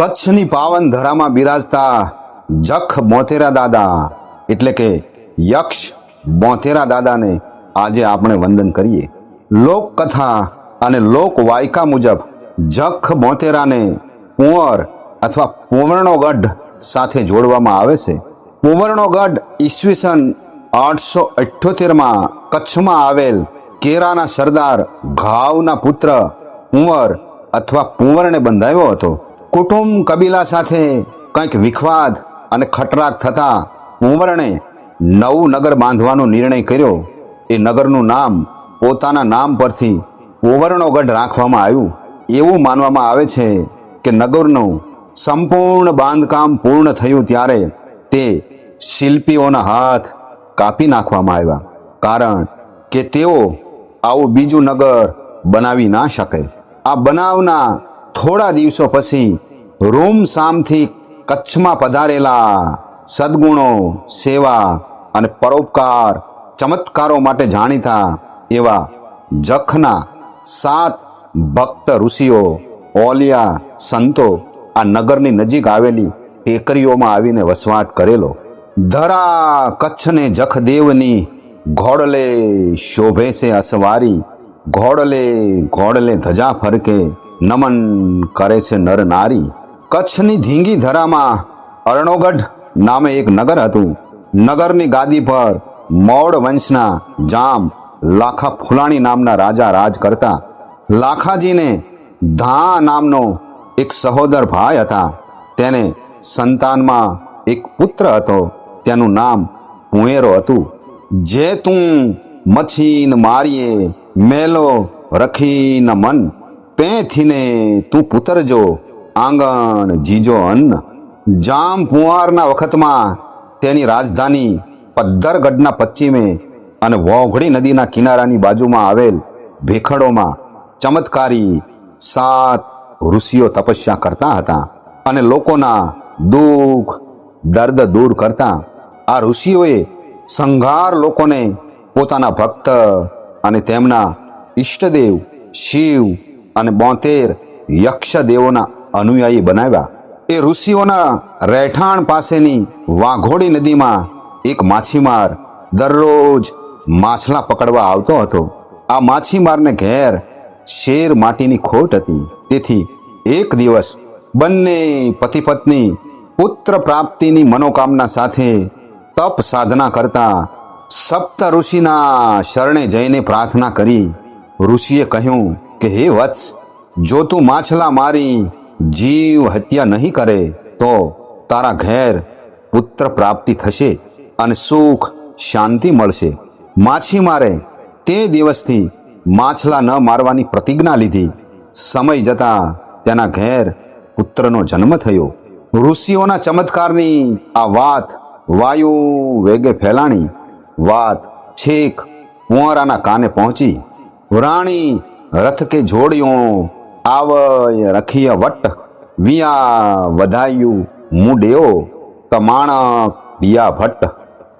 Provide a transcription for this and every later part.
કચ્છની પાવન ધરામાં બિરાજતા જખ મોથેરા દાદા, એટલે કે યક્ષ મોથેરા દાદાને આજે આપણે વંદન કરીએ. લોકકથા અને લોકવાયકા મુજબ જખ મોતેરાને કુંવર અથવા પુંવરણો સાથે જોડવામાં આવે છે. પુંવરણો ઈસવીસન આઠસો અઠ્યોતેરમાં કચ્છમાં આવેલ કેરાના સરદાર ઘાવના પુત્ર કુંવર અથવા કુંવરને બંધાયો હતો. કુટુંબ કબીલા સાથે કંઈક વિખવાદ અને ખટરાક થતા કુંવરણે નવું નગર બાંધવાનો નિર્ણય કર્યો. એ નગરનું નામ પોતાના નામ પરથી કુંવરણોગઢ રાખવામાં આવ્યું. એવું માનવામાં આવે છે કે નગરનું સંપૂર્ણ બાંધકામ પૂર્ણ થયું ત્યારે તે શિલ્પીઓના હાથ કાપી નાખવામાં આવ્યા. કારણ કે તેઓ આવું બીજું નગર બનાવી ના શકે. આ બનાવના થોડા દિવસો પછી રૂમ સામથી કચ્છમાં પધારેલા સદગુણો, સેવા અને પરોપકાર ચમત્કારો માટે જાણીતા એવા જખના સાત ભક્ત ઋષિઓ, ઓલિયા સંતો આ નગરની નજીક આવેલી ટેકરીઓમાં આવીને વસવાટ કરેલો. ધરા કચ્છને જખદેવની ઘોડલે શોભે છે અસવારી, ઘોડલે ઘોડલે ધજા ફરકે નમન કરે છે નર નારી. કચ્છની ધીંગી ધરામાં અરણોગઢ નામે એક નગર હતું. નગરની ગાદી પર મૌડ વંશના જામ લાખા ફુલાણી નામના રાજા રાજ કરતા. લાખાજીને ધા નામનો એક સહોદર ભાઈ હતા. તેને સંતાનમાં એક પુત્ર હતો. તેનું નામ કુંવેરો હતું. જે તું મછીન મારીએ, મેલો રખીન મન, પેથીને તું પુતરજો આંગણ, જીજો અન્ન, જામ પુંવારના વખતમાં તેની રાજધાની પદ્ધરગઢના પશ્ચિમે અને વોઘડી નદીના કિનારાની બાજુમાં આવેલ ભેખડોમાં ચમત્કારી સાત ઋષિઓ તપસ્યા કરતા હતા અને લોકોના દુઃખ, દર્દ દૂર કરતા આ ઋષિઓએ સંઘાર લોકોને પોતાના ભક્ત અને તેમના ઈષ્ટદેવ, શિવ અને બોતેર યક્ષદેવોના અનુયાયી બનાવ્યા. એ ઋષિઓના રહેઠાણ પાસેની વાઘોડી નદીમાં એક માછીમાર દરરોજ માછલા પકડવા આવતો હતો. આ માછીમારને ઘેર શેર માટીની ખોટ હતી. તેથી એક દિવસ બંને પતિ પત્ની પુત્ર પ્રાપ્તિની મનોકામના સાથે તપ સાધના કરતા સપ્ત ઋષિના શરણે જઈને પ્રાર્થના કરી. ઋષિએ કહ્યું કે, હે વત્સ, જો તું માછલા મારી જીવ હત્યા નહીં કરે તો તારા ઘેર પુત્ર પ્રાપ્તિ થશે અને સુખ શાંતિ મળશે. માછીમારે તે દિવસથી માછલા ન મારવાની પ્રતિજ્ઞા લીધી. સમય જતાં તેના ઘેર પુત્રનો જન્મ થયો. ઋષિઓના ચમત્કારની આ વાત વાયુ વેગે ફેલાણી. વાત છેક કુંવરાના કાને પહોંચી. રાણી રથ કે જોડ્યો આવય રખિય વટ, વિયા વધાયું મુડેઓ તમાણક દિયા ભટ્ટ.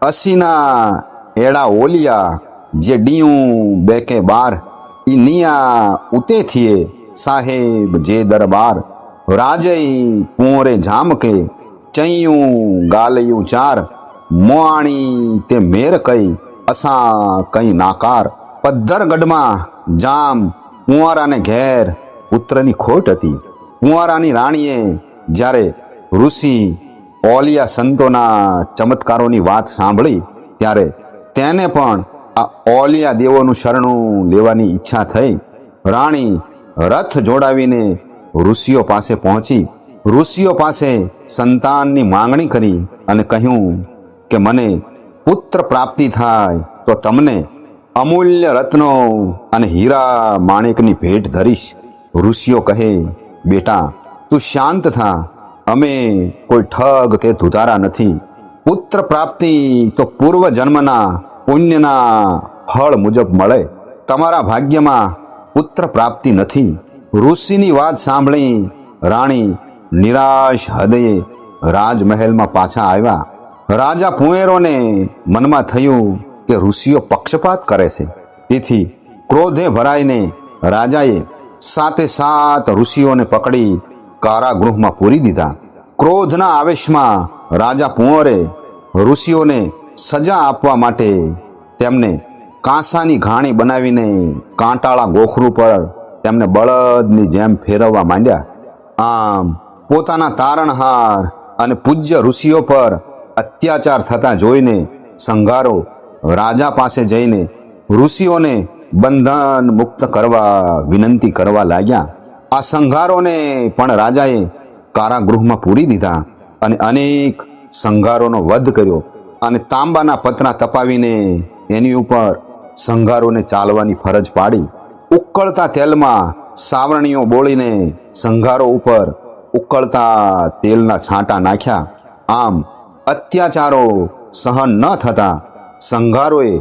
અસીના એડા ઓલિયા જે ડીયું બેકે બાર, ઈ નિયા ઉતે થીએ સાહેબ જે દરબાર. રાજય કુંવરે જામકે ચૈયું ગાલયું ચાર. મોઆણી તે મેર કઈ, અસા કઈ નાકાર. પદ્ધરગઢમાં જામ કુંવારાને ઘેર પુત્રની ખોટ હતી. કુંવારાની રાણીએ જ્યારે ઋષિ ઓલિયા સંતોના ચમત્કારોની વાત સાંભળી, ત્યારે તેને પણ આ ઓલિયા દેવોનું શરણું લેવાની ઈચ્છા થઈ. રાણી રથ જોડાવીને ઋષિઓ પાસે પહોંચી. ઋષિઓ પાસે સંતાનની માંગણી કરી અને કહ્યું કે, મને પુત્ર પ્રાપ્તિ થાય તો તમને અમૂલ્ય રત્નો અને હીરા માણેકની ભેટ ધરીશ. ઋષિઓ કહે, બેટા, તું શાંત થા. અમે કોઈ ઠગ કે ધુધારા નથી. પુત્ર પ્રાપ્તિ તો પૂર્વ જન્મના પુણ્યના ફળ મુજબ મળે. તમારા ભાગ્યમાં પુત્ર પ્રાપ્તિ નથી. ઋષિની વાત સાંભળી રાણી નિરાશ હૃદયે રાજમહેલમાં પાછા આવ્યા. રાજા પુએરોને મનમાં થયું કે ઋષિઓ પક્ષપાત કરે છે. તેથી ક્રોધે ભરાઈને રાજાએ સાતે સાત ઋષિઓને પકડી કારાગૃહમાં પૂરી દીધા. ક્રોધના આવેશમાં રાજા પુંવરે ઋષિઓને સજા આપવા માટે તેમને કાંસાની ઘાણી બનાવીને કાંટાળા ગોખરું પર તેમને બળદની જેમ ફેરવવા માંડ્યા. આમ પોતાના તારણહાર અને પૂજ્ય ઋષિઓ પર અત્યાચાર થતા જોઈને સંઘારો રાજા પાસે જઈને ઋષિઓને બંધન મુક્ત કરવા, વિનંતી કરવા લાગ્યા. આ સંઘારોને પણ રાજાએ કારાગૃહમાં પૂરી દીધા અને અનેક સંઘારોનો વધ કર્યો અને તાંબાના પતરા તપાવીને એની ઉપર સંઘારોને ચાલવાની ફરજ પાડી. ઉકળતા તેલમાં સાવરણીઓ બોળીને સંઘારો ઉપર ઉકળતા તેલના છાંટા નાખ્યા. આમ અત્યાચારો સહન ન થતા સંઘારોએ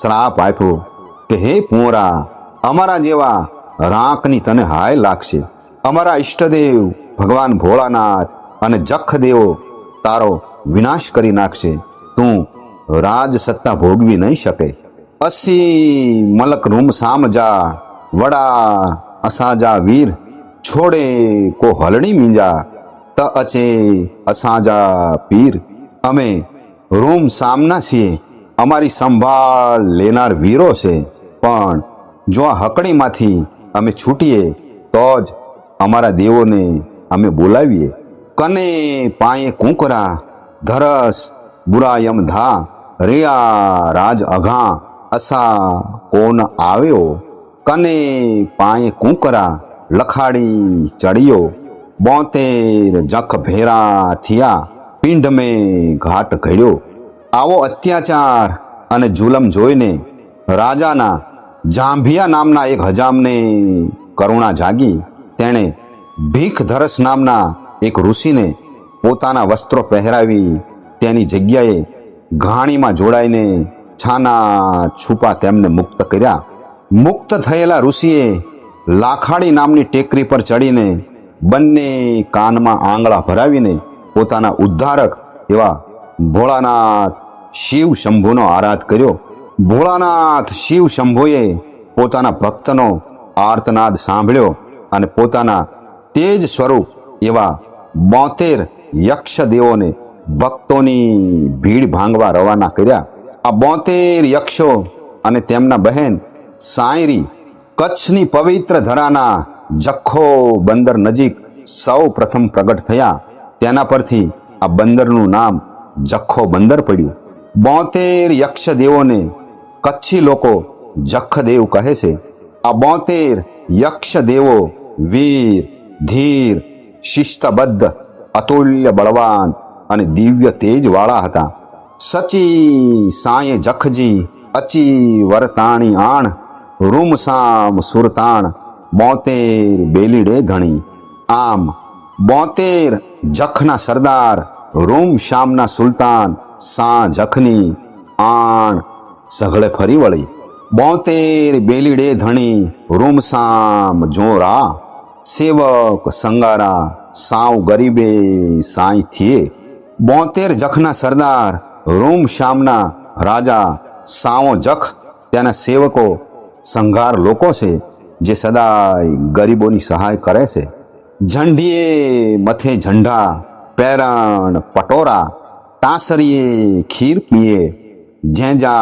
શ્રાપ આપ્યો. કે હે પૂરા અમારા જેવા રાંકની તને હાય લાગશે. અમારા ઈષ્ટદેવ ભગવાન ભોળાનાથ અને જખ દેવો તારો વિનાશ કરી નાખશે. તું રાજ સત્તા ભોગવી નહીં શકે. અસી મલક રૂમ સામજા, વડા અસાજા વીર, છોડે કો હલણી મીંજા, ત અચે અસાજા પીર. અમે રૂમ સામના છીએ, અમારી સંભાળ લેનાર વીરો છે. પણ જો આ હકડીમાંથી અમે છૂટીએ, તો જ અમારા દેવોને અમે બોલાવીએ. કને પાયે કુંકરા, ધરસ, બુરાયમ ધા, રિયા, રાજ અઘા, અસા કોન આવ્યો? કને પાયે કુંકરા, લખાડી ચડ્યો. બોતેર જખ ભેરા થયા પિંડ મેં ઘાટ ઘડ્યો. આવો અત્યાચાર અને જુલમ જોઈને રાજાના જાંભિયા નામના એક હજામને કરુણા જાગી. તેણે ભીખધરસ નામના એક ઋષિને પોતાના વસ્ત્રો પહેરાવી તેની જગ્યાએ ઘાણીમાં જોડાઈને છાના છુપા તેમને મુક્ત કર્યા. મુક્ત થયેલા ઋષિએ લાખાડી નામની ટેકરી પર ચડીને બંને કાનમાં આંગળા ભરાવીને પોતાના ઉદ્ધારક એવા ભોળાનાથ શિવ શંભુનો આરાધ કર્યો. ભોળાનાથ શિવ શંભુએ પોતાના ભક્તનો આર્તનાદ સાંભળ્યો અને પોતાના તેજ સ્વરૂપ એવા બોતેર યક્ષદેવોને ભક્તોની ભીડ ભાંગવા રવાના કર્યા. આ બોતેર યક્ષો અને તેમના બહેન સાયરી કચ્છની પવિત્ર ધરાના જખો બંદર નજીક સૌ પ્રથમ પ્રગટ થયા. તેના પરથી આ બંદરનું નામ જખો બંદર પડ્યું. બોતેર યક્ષ દેવોને કચ્છી લોકો જખદેવ કહે છે, આ બોતેર યક્ષ દેવો વીર, ધીર, શિસ્તબદ્ધ, અતુલ્ય બળવાન અને દિવ્ય તેજવાળા હતા. સચી સાંય જખજી, અચી વરતાણી આણ, રૂમસામ સુરતાણ, બોતેર બેલીડે ધણી. આમ, બોતેર જખના સરદાર રૂમ શામના સુલતાન સા જખની આણ સઘળે ફરી વળી. બોતેર બેલીડે ધણી, રૂમસામ જોરા, સેવક સંગારા, સાવ ગરીબે સાંઈ થીએ બોતેર જખના સરદાર રૂમ શામના રાજા, સાવો જખ તેના સેવકો સંઘાર લોકો છે, જે સદાય ગરીબોની સહાય કરે છે. ઝંડીએ મથે ઝંડા પેરણ પટોરા તાસરીએ ખીર પીએ. ઝેંજા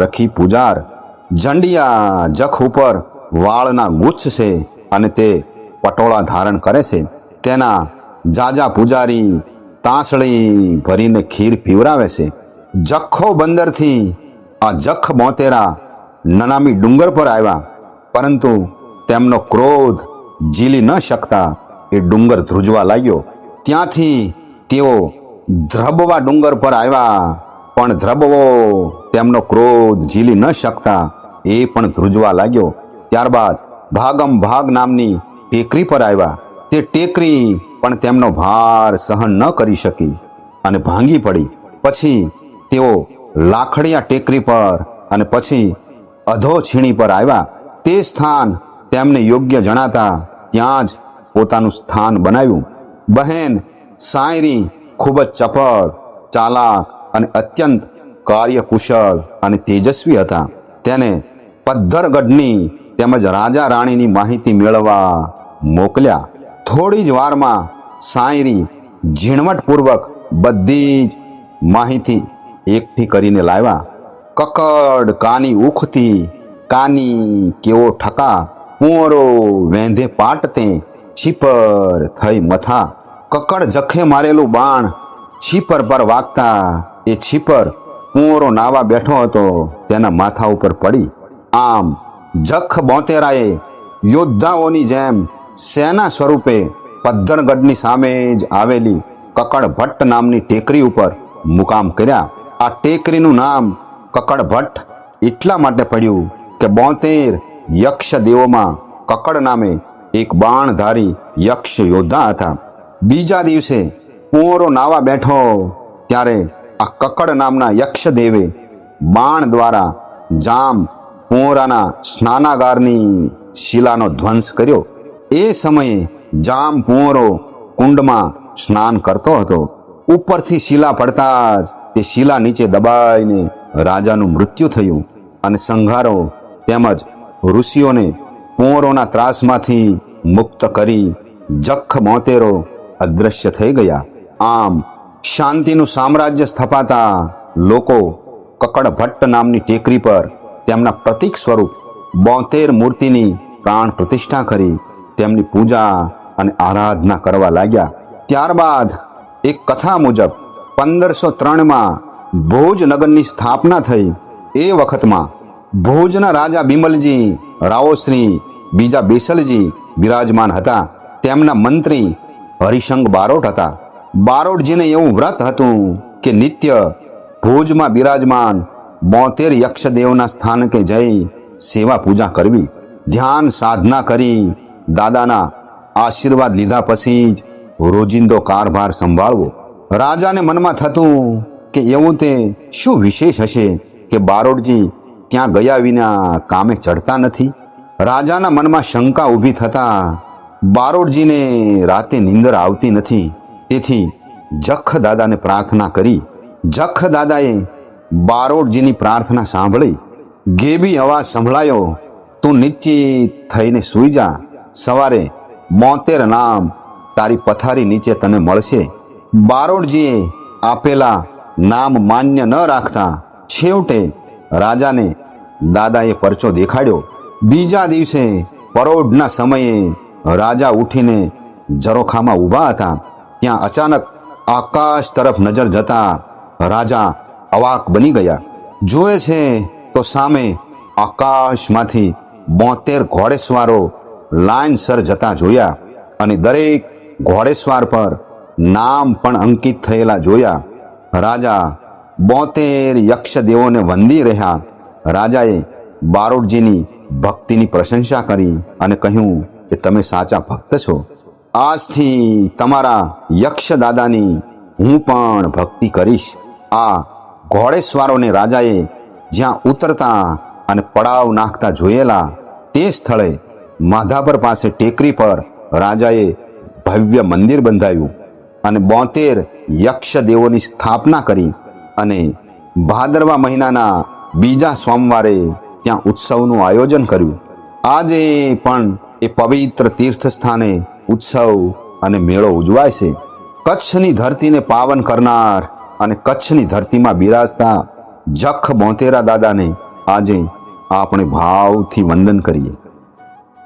રખી પૂજાર ઝંડિયા જખ ઉપર વાળના ગુચ્છ છે અને તે પટોળા ધારણ કરે છે. તેના જાજા પૂજારી તાંસળી ભરીને ખીર પીવરાવે છે. જખો બંદરથી આ જખ મોતેરા નનામી ડુંગર પર આવ્યા. પરંતુ તેમનો ક્રોધ ઝીલી ન શકતા એ ડુંગર ધ્રુજવા લાગ્યો. ત્યાંથી તેઓ ધ્રબવા ડુંગર પર આવ્યા. પણ ધ્રબવો તેમનો ક્રોધ ઝીલી ન શકતા એ પણ ધ્રુજવા લાગ્યો. ત્યારબાદ ભાગમ ભાગ નામની ટેકરી પર આવ્યા. તે ટેકરી પણ તેમનો ભાર સહન ન કરી શકી અને ભાંગી પડી. પછી તેઓ લાખડિયા ટેકરી પર અને પછી અધો છીણી પર આવ્યા. તે સ્થાન તેમને યોગ્ય જણાતા ત્યાં જ પોતાનું સ્થાન બનાવ્યું. બહેન સાયરી ખૂબ જ ચપળ, ચાલાક અને અત્યંત કાર્યકુશળ અને તેજસ્વી હતા. તેને પદ્ધરગઢની તેમજ રાજા રાણીની માહિતી મેળવવા મોકલ્યા. થોડી જ વારમાં સાયરી ઝીણવટપૂર્વક બધી જ માહિતી એકઠી કરીને લાવ્યા. કકડ કાની ઉખતી કાની કેવો ઠકા, કુંવરો વેંધે પાટતે છીપર થઈ મથા. કકડ જખે મારેલું બાણ છીપર પર વાગતા એ છીપર કુંવરો નાવા બેઠો હતો, તેના માથા ઉપર પડી. આમ જખ બોતેરાએ યોદ્ધાઓની જેમ સેના સ્વરૂપે પદ્ધરગઢની સામે જ આવેલી કકડભટ્ટ નામની ટેકરી ઉપર મુકામ કર્યા. આ ટેકરીનું નામ કકડભટ્ટ એટલા માટે પડ્યું કે બોતેર યક્ષ દેવોમાં કકડ નામે એક બાણધારી યક્ષ યોદ્ધા હતા. બીજા દિવસે કુંવરો નાવા બેઠો, ત્યારે આ કકડ નામના યક્ષદેવે બાણ દ્વારા જામ પુંવરાના સ્નાનાગારની શિલાનો ધ્વંસ કર્યો. એ સમયે જામ પુંવરો કુંડમાં સ્નાન કરતો હતો. ઉપરથી શિલા પડતા જ તે શિલા નીચે દબાઈને રાજાનું મૃત્યુ થયું અને સંઘારો તેમજ ઋષિઓને કુંવરોના ત્રાસમાંથી મુક્ત કરી જખ મોતેરો અદૃશ્ય થઈ ગયા. આમ શાંતિનું સામ્રાજ્ય સ્થપાતા લોકો કકડ ભટ્ટ નામની ટેકરી પર તેમના પ્રતીક સ્વરૂપ બોતેર મૂર્તિની પ્રાણ પ્રતિષ્ઠા કરી તેમની પૂજા અને આરાધના કરવા લાગ્યા. ત્યારબાદ એક કથા મુજબ પંદરસો ત્રણમાં ભોજનગરની સ્થાપના થઈ. એ વખતમાં ભોજના રાજા બિમલજી, રાઓશ્રી, બીજા બેસલજી બિરાજમાન હતા. તેમના મંત્રી હરિશંગ બારોટ હતા. બારોટજીને એવું વ્રત હતું કે નિત્ય ભોજમાં બિરાજમાન બોતેર યક્ષદેવના સ્થાનકે જઈ સેવા પૂજા કરવી. ધ્યાન સાધના કરી દાદાના આશીર્વાદ લીધા પછી જ રોજિંદો કારભાર સંભાળવો. રાજાને મનમાં થતું કે એવું તે શું વિશેષ હશે કે બારોડજી ત્યાં ગયા વિના કામે ચડતા નથી? રાજાના મનમાં શંકા ઊભી થતા બારોડજીને રાતે નીંદર આવતી નથી. તેથી જખ દાદાને પ્રાર્થના કરી. જખ દાદાએ બારોટજીની પ્રાર્થના સાંભળી. ગેબી, અવાજ સંભળાયો. તું નિશ્ચિત થઈને સૂઈ જા. સવારે બોતેર નામ તારી પથારી નીચે તને મળશે. બારોટજીએ આપેલા નામ માન્ય ન રાખતા છેવટે રાજાને દાદાએ પરચો દેખાડ્યો. બીજા દિવસે પરોઢના સમયે રાજા ઉઠીને ઝરોખામાં ઊભા હતા. ત્યાં અચાનક આકાશ તરફ નજર જતા રાજા અવાક બની ગયા. જોએ છે તો સામે આકાશમાંથી બોતેર ઘોડેસવારો લાઇનસર જતા જોયા અને દરેક ઘોડેસવાર પર નામ પણ અંકિત થયેલા જોયા. રાજા બોતેર યક્ષદેવોને વંદી રહ્યા. રાજાએ બારોટજીની ભક્તિની પ્રશંસા કરી અને કહ્યું કે તમે સાચા ભક્ત છો. આજથી તમારા યક્ષ દાદાની હું પણ ભક્તિ કરીશ. આ ઘોડેશ્વારોને રાજાએ જ્યાં ઉતરતા અને પડાવ નાખતા જોયેલા તે સ્થળે માધાપર પાસે ટેકરી પર રાજાએ ભવ્ય મંદિર બંધાવ્યું અને બોતેર યક્ષદેવોની સ્થાપના કરી અને ભાદરવા મહિનાના બીજા સોમવારે ત્યાં ઉત્સવનું આયોજન કર્યું. આજે પણ એ પવિત્ર તીર્થ સ્થાને ઉત્સવ અને મેળો ઉજવાય છે. કચ્છની ધરતીને પાવન કરનાર અને કચ્છની ધરતીમાં બિરાજતા જખ બોતેરા દાદાને આજે આપણે ભાવથી વંદન કરીએ.